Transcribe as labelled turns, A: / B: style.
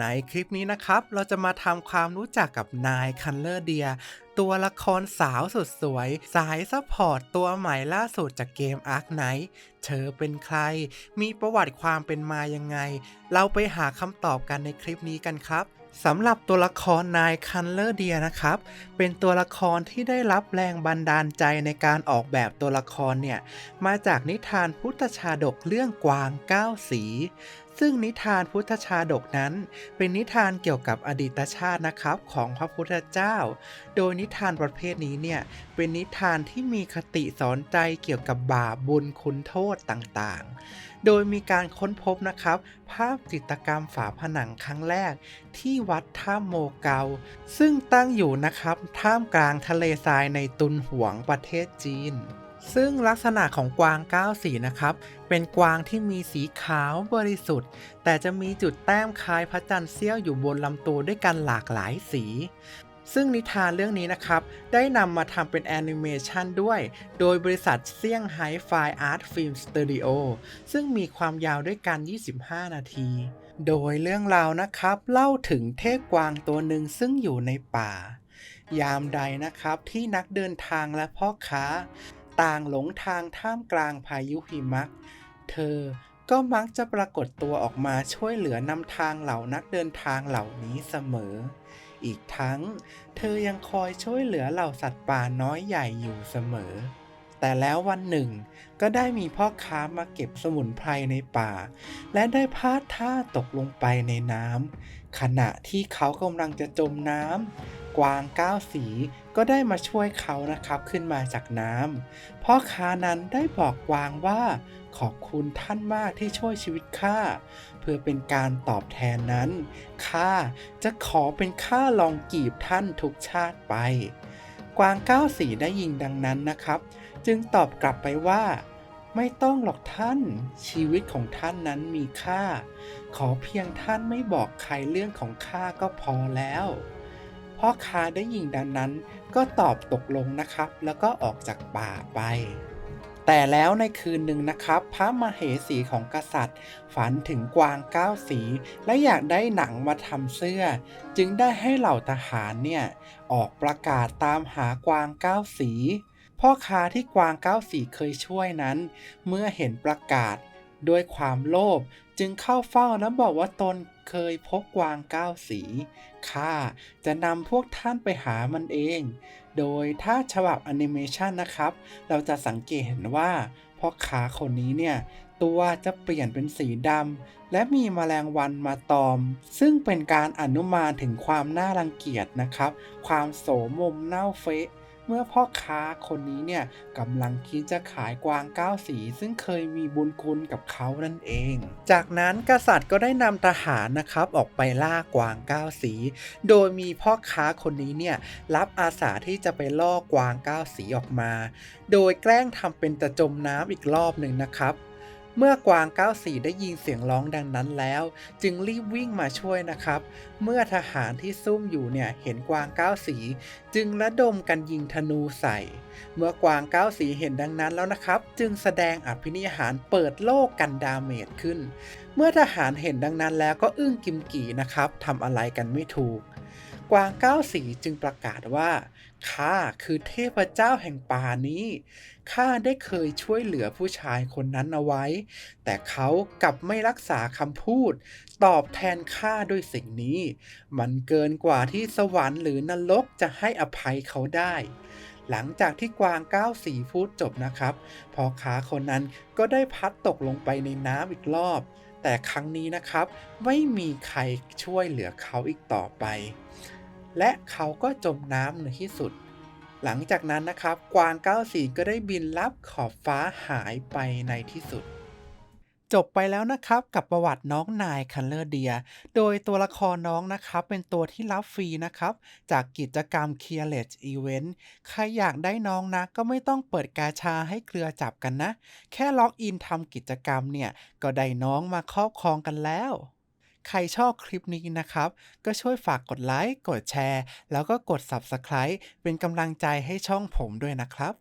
A: ในคลิปนี้นะครับ เราจะมาทำความรู้จักกับนายคันเลอร์เดีย ตัวละครสาวสุดสวย สายซัพพอร์ตตัวใหม่ล่าสุดจากเกม Ark Knight เธอเป็นใคร มีประวัติความเป็นมายังไง เราไปหาคำตอบกันในคลิปนี้กันครับสำหรับตัวละครนายคันเลอร์เดียนะครับ เป็นตัวละครที่ได้รับแรงบันดาลใจในการออกแบบตัวละครเนี่ย มาจากนิทานพุทธชาดกเรื่องกวางเก้าสี ซึ่งนิทานพุทธชาดกนั้น เป็นนิทานเกี่ยวกับอดีตชาตินะครับของพระพุทธเจ้า โดยนิทานประเภทนี้เนี่ยเป็นนิทานที่มีคติสอนใจเกี่ยวกับบาปบุญคุณโทษต่างๆ โดยมีการค้นพบนะครับ ภาพจิตกรรมฝาผนังครั้งแรก ที่วัดท่าโมเกา ซึ่งตั้งอยู่นะครับท่ามกลางทะเลทรายในตุนหวงประเทศจีน ซึ่งลักษณะของกวางก้าสีนะครับ เป็นกวางที่มีสีขาวบริสุทธิ์ แต่จะมีจุดแต้มคล้ายพระจันทร์เสี้ยวอยู่บนลำตัวด้วยกันหลากหลายสี ซึ่งนิทานเรื่องนี้นะครับ ได้นำมาทำเป็นแอนิเมชันด้วย โดยบริษัทเซี่ยงไฮ้ไฟอาร์ตฟิล์มสตูดิโอซึ่งมีความยาวด้วยกัน 25 นาที โดยเรื่องราวนะครับ เล่าถึงเทพกวางตัวหนึ่งซึ่งอยู่ในป่า ยามใดนะครับที่นักเดินทางและพ่อค้า ต่างหลงทางท่ามกลางพายุหิมะ เธอก็มักจะปรากฏตัวออกมาช่วยเหลือนำทางเหล่านักเดินทางเหล่านี้เสมอ อีกทั้ง เธอยังคอยช่วยเหลือเหล่าสัตว์ป่าน้อยใหญ่อยู่เสมอ แต่แล้ววันหนึ่ง ก็ได้มีพ่อค้ามาเก็บสมุนไพรในป่า และได้พลาดท่าตกลงไปในน้ำขณะที่เขากำลังจะจมน้ำกวางก้าวสี ก็ได้มาช่วยเขานะครับขึ้นมาจากน้ำพ่อค้านั้นได้บอกกวางว่า ขอบคุณท่านมากที่ช่วยชีวิตข้าเพื่อเป็นการตอบแทนนั้นข้าจะขอเป็นข้าลองกีบท่านทุกชาติไป กวางก้าวสีได้ยิงดังนั้นนะครับ จึงตอบกลับไปว่าไม่ต้องหรอกท่าน ชีวิตของท่านนั้นมีค่า ขอเพียงท่านไม่บอกใครเรื่องของข้าก็พอแล้ว พ่อค้าได้ยิงดังนั้นก็ตอบตกลงนะครับ แล้วก็ออกจากป่าไป แต่แล้วในคืนหนึ่งนะครับ พระมเหสีของกษัตริย์ ฝันถึงกวางเก้าสี และอยากได้หนังมาทำเสื้อ จึงได้ให้เหล่าทหารเนี่ย ออกประกาศตามหากวางเก้าสี พ่อค้าที่กวางเก้าสีเคยช่วยนั้น เมื่อเห็นประกาศ ด้วยความโลภจึงเข้าเฝ้าและบอกว่าตนเคยพบกวางก้าสีข้าจะนำพวกท่านไปหามันเอง โดยถ้าฉบับแอนิเมชันนะครับ เราจะสังเกตเห็นว่าพ่อค้าคนนี้เนี่ยตัวจะเปลี่ยนเป็นสีดำและมีแมลงวันมาตอม ซึ่งเป็นการอนุมานถึงความน่ารังเกียจนะครับ ความโสมมเน่าเฟะ เมื่อพ่อค้าคนนี้เนี่ยกำลังคิดจะขายกวางก้าวสี ซึ่งเคยมีบุญคุณกับเขานั่นเอง จากนั้นกษัตริย์ก็ได้นำทหารนะครับออกไปล่ากวางก้าวสี โดยมีพ่อค้าคนนี้เนี่ยรับอาสาที่จะไปล่อกวางก้าวสีออกมา โดยแกล้งทำเป็นจะจมน้ำอีกรอบหนึ่งนะครับ เมื่อกวางก้าสีได้ยินเสียงร้องดังนั้นแล้ว จึงรีบวิ่งมาช่วยนะครับ เมื่อทหารที่ซุ่มอยู่เนี่ยเห็นกวางก้าสีจึงระดมกันยิงธนูใส่ เมื่อกวางก้าสีเห็นดังนั้นแล้วนะครับ จึงแสดงอภินิหารเปิดโลกกันดาเมจขึ้น เมื่อทหารเห็นดังนั้นแล้วก็อึ้งกิมกี่นะครับทำอะไรกันไม่ถูก กวางก้าสีจึงประกาศว่าข้าคือเทพเจ้าแห่งป่านี้ข้าได้เคยช่วยเหลือผู้ชายคนนั้นเอาไว้ แต่เขากลับไม่รักษาคำพูด ตอบแทนข้าด้วยสิ่งนี้ มันเกินกว่าที่สวรรค์หรือนรกจะให้อภัยเขาได้ หลังจากที่กวางก้าวสีพูดจบนะครับพอขาคนนั้นก็ได้พัดตกลงไปในน้ำอีกรอบ แต่ครั้งนี้นะครับ ไม่มีใครช่วยเหลือเขาอีกต่อไป และเขาก็จมน้ำในที่สุด หลังจากนั้นนะครับกวางเก้าสีก็ได้บินลับขอบฟ้าหายไปในที่สุด จบไปแล้วนะครับกับประวัติน้องนายคันเลอร์เดีย โดยตัวละครน้องนะครับ เป็นตัวที่รับฟรีนะครับ จากกิจกรรม c a r e l e s Event ใครอยากได้น้องนะ ก็ไม่ต้องเปิดกาชาให้เครือจับกันนะ แค่ล็อกอินทำกิจกรรมเนี่ย ก็ได้น้องมาครอบครองกันแล้ว ใครชอบคลิปนี้นะครับ ก็ช่วยฝากกดไลค์ กดแชร์ แล้วก็กด Subscribe เป็นกำลังใจให้ช่องผมด้วยนะครับ